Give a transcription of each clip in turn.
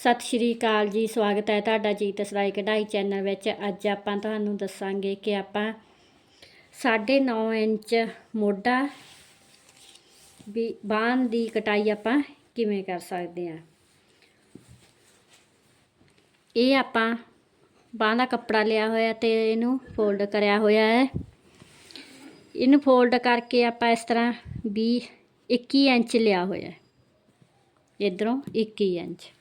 ਸਤਿ ਸ਼੍ਰੀ ਅਕਾਲ ਜੀ, ਸਵਾਗਤ ਹੈ ਤੁਹਾਡਾ ਜੀਤ ਸਰਾਈ ਕਢਾਈ ਚੈਨਲ ਵਿੱਚ। ਅੱਜ ਆਪਾਂ ਤੁਹਾਨੂੰ ਦੱਸਾਂਗੇ ਕਿ ਆਪਾਂ 9.5 ਇੰਚ ਮੋਢਾ ਵੀ ਬਾਂਹ ਦੀ ਕਟਾਈ ਆਪਾਂ ਕਿਵੇਂ ਕਰ ਸਕਦੇ ਹਾਂ। ਇਹ ਆਪਾਂ ਬਾਂਹ ਦਾ ਕੱਪੜਾ ਲਿਆ ਹੋਇਆ ਤੇ ਇਹਨੂੰ ਫੋਲਡ ਕਰਿਆ ਹੋਇਆ ਹੈ। ਇਹਨੂੰ ਫੋਲਡ ਕਰਕੇ ਆਪਾਂ ਇਸ ਤਰ੍ਹਾਂ 20 21 ਇੰਚ ਲਿਆ ਹੋਇਆ ਹੈ। ਇਧਰੋਂ 21 ਇੰਚ।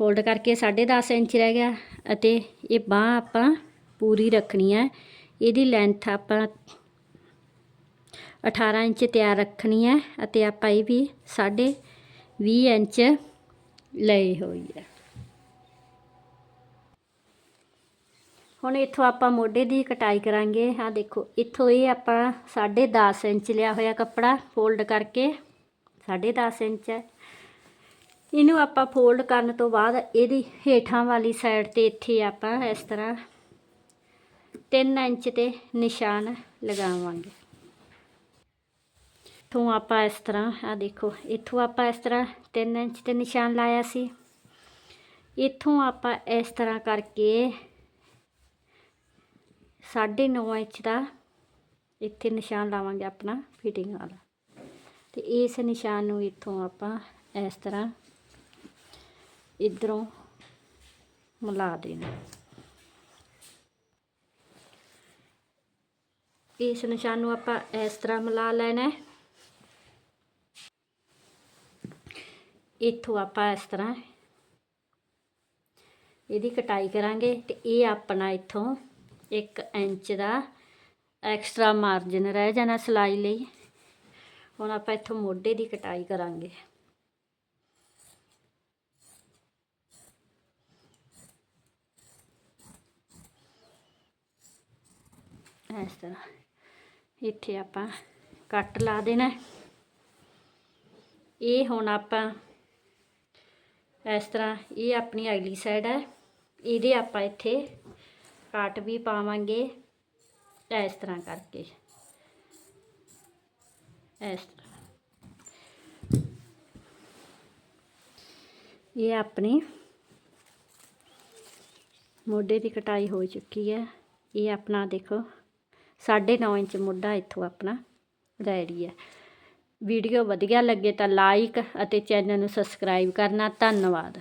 ਫੋਲਡ ਕਰਕੇ 10.5 ਇੰਚ ਰਹਿ ਗਿਆ ਅਤੇ ਇਹ ਬਾਹ ਆਪਾਂ ਪੂਰੀ ਰੱਖਣੀ ਹੈ। ਇਹਦੀ ਲੈਂਥ ਆਪਾਂ 18 ਇੰਚ ਤਿਆਰ ਰੱਖਣੀ ਹੈ ਅਤੇ ਆਪਾਂ ਇਹ ਵੀ 20 ਇੰਚ ਲਈ ਹੋਈ ਹੈ। ਹੁਣ ਇੱਥੋਂ ਆਪਾਂ ਮੋਢੇ ਦੀ ਕਟਾਈ ਕਰਾਂਗੇ। ਹਾਂ ਦੇਖੋ, ਇੱਥੋਂ ਇਹ ਆਪਾਂ 10.5 ਇੰਚ ਲਿਆ ਹੋਇਆ ਕੱਪੜਾ। ਫੋਲਡ ਕਰਕੇ 10.5 ਇੰਚ ਹੈ। ਇਹਨੂੰ ਆਪਾਂ ਫੋਲਡ ਕਰਨ ਤੋਂ ਬਾਅਦ ਇਹਦੀ ਹੇਠਾਂ ਵਾਲੀ ਸਾਈਡ ਤੇ ਇੱਥੇ ਆਪਾਂ ਇਸ ਤਰ੍ਹਾਂ 3 ਇੰਚ ਤੇ ਨਿਸ਼ਾਨ ਲਗਾਵਾਂਗੇ। ਤੋਂ ਆਪਾਂ ਇਸ ਤਰ੍ਹਾਂ ਆ ਦੇਖੋ, ਇੱਥੋਂ ਆਪਾਂ ਇਸ ਤਰ੍ਹਾਂ 3 ਇੰਚ ਤੇ ਨਿਸ਼ਾਨ ਲਾਇਆ ਸੀ। ਇੱਥੋਂ ਆਪਾਂ ਇਸ ਤਰ੍ਹਾਂ ਕਰਕੇ 9.5 ਇੰਚ ਦਾ ਇੱਥੇ ਨਿਸ਼ਾਨ ਲਾਵਾਂਗੇ ਆਪਣਾ ਫਿਟਿੰਗ ਵਾਲਾ। ਤੇ ਇਸ ਨਿਸ਼ਾਨ ਨੂੰ ਇੱਥੋਂ ਆਪਾਂ ਇਸ ਤਰ੍ਹਾਂ ਇਧਰੋਂ ਮਿਲਾ ਦੇਣਾ। ਇਸ ਨਿਸ਼ਾਨ ਨੂੰ ਆਪਾਂ ਇਸ ਤਰ੍ਹਾਂ ਮਿਲਾ ਲੈਣਾ ਇੱਥੋਂ ਆਪਾਂ ਇਸ ਤਰ੍ਹਾਂ ਇਹਦੀ ਕਟਾਈ ਕਰਾਂਗੇ ਤੇ ਇਹ ਆਪਣਾ ਇੱਥੋਂ 1 ਇੰਚ ਦਾ ਐਕਸਟਰਾ ਮਾਰਜਨ ਰਹਿ ਜਾਣਾ ਸਿਲਾਈ ਲਈ। ਹੁਣ ਆਪਾਂ ਇੱਥੋਂ ਮੋਢੇ ਦੀ ਕਟਾਈ ਕਰਾਂਗੇ। ਇਸ ਤਰ੍ਹਾਂ। ਇੱਥੇ ਆਪਾਂ ਕੱਟ ਲਾ ਦੇਣਾ। ਇਹ ਹੁਣ ਆਪਾਂ ਇਸ ਤਰ੍ਹਾਂ, ਇਹ ਆਪਣੀ ਅਗਲੀ ਸਾਈਡ ਹੈ। ਇਹਦੇ ਆਪਾਂ ਇੱਥੇ ਕੱਟ ਵੀ ਪਾਵਾਂਗੇ ਇਸ ਤਰ੍ਹਾਂ ਕਰਕੇ। ਇਸ ਤਰ੍ਹਾਂ। ਇਹ ਆਪਣੀ ਮੋਢੇ ਦੀ ਕਟਾਈ ਹੋ ਚੁੱਕੀ ਹੈ। ਇਹ ਆਪਣਾ ਦੇਖੋ। 9.5 ਇੰਚ ਮੋਢਾ ਇੱਥੋਂ ਆਪਣਾ ਰੈਡੀ ਹੈ। ਵੀਡੀਓ ਵਧੀਆ ਲੱਗੇ ਤਾਂ ਲਾਈਕ ਅਤੇ ਚੈਨਲ ਨੂੰ ਸਬਸਕ੍ਰਾਈਬ ਕਰਨਾ। ਧੰਨਵਾਦ।